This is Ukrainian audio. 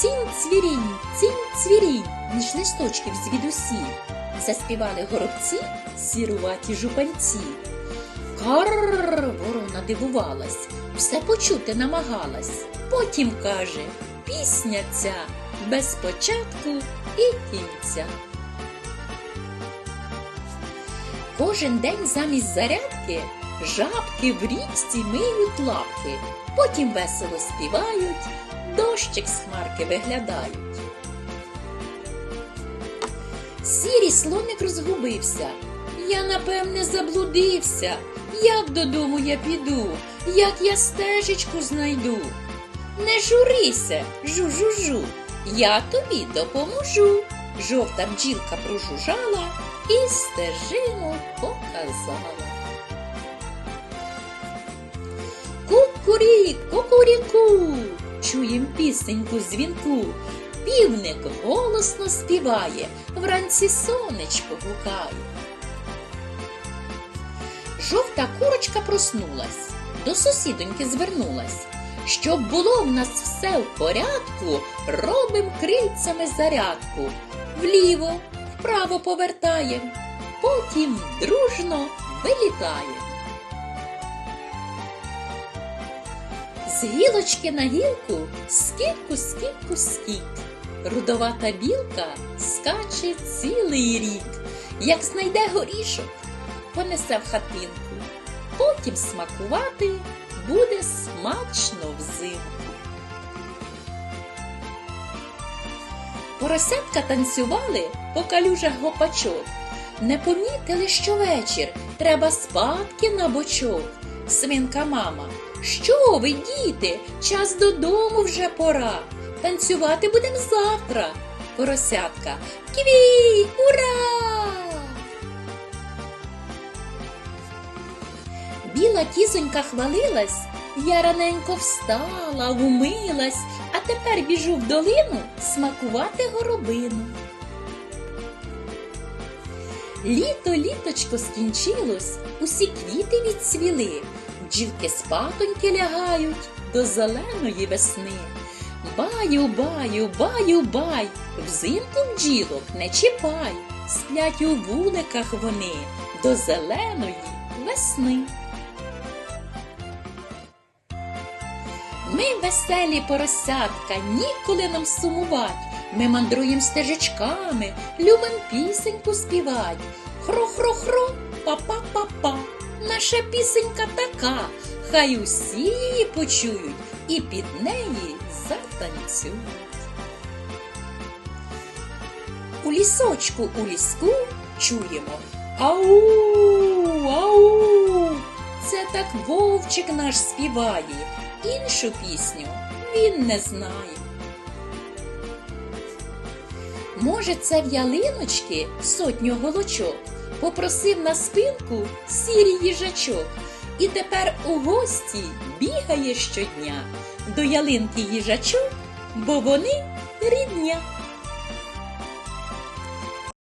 Цінь цвірінь, цінь цвірінь, між листочків звідусі. Заспівали горобці сіруваті жупанці. Карр, ворона дивувалась, все почути намагалась. Потім каже, пісня ця без початку і кінця. Кожен день замість зарядки жабки в річці миють лапки, потім весело співають, дощик з хмарки виглядають. Сірий слоник розгубився. Я, напевне, заблудився. Як додому я піду, як я стежечку знайду. Не журися, жу-жу-жу, я тобі допоможу. Жовта бджілка прожужжала і стежину показала. Кукурі, кукуріку, чуєм пісеньку дзвінку. Півник голосно співає, вранці сонечко гукає. Жовта курочка проснулась, до сусідоньки звернулась. Щоб було в нас все в порядку, робим крильцями зарядку. Вліво, вправо повертаєм, потім дружно вилітаєм. З гілочки на гілку скільку, скільку, скік. Рудовата білка скаче цілий рік. Як знайде горішок, понесе в хатинку. Потім смакувати буде смачно взимку. Поросятка танцювали по калюжах гопачок. Не помітили, що вечір треба спадки на бочок. Свинка мама, що ви, діти, час додому вже пора. Танцювати будем завтра. Поросятка. Квій, ура! Біла кізонька хвалилась, я раненько встала, вмилась, а тепер біжу в долину смакувати горобину. Літо літочко скінчилось, усі квіти відцвіли, бджілки спатоньки лягають до зеленої весни. Баю, баю, баю, бай, взимку бджілок не чіпай, сплять у вуликах вони до зеленої весни. Ми веселі поросятка, ніколи нам сумувать. Ми мандруєм стежечками, любим пісеньку співать. Хро-хро-хро, па-па-па-па. Наша пісенька така, хай усі її почують і під неї затанцюють. У лісочку у ліску чуємо Ау, ау. Це так вовчик наш співає, іншу пісню він не знає. Може, це в ялиночки сотню голочок попросив на спинку сірій їжачок, і тепер у гості бігає щодня до ялинки їжачок, бо вони рідня.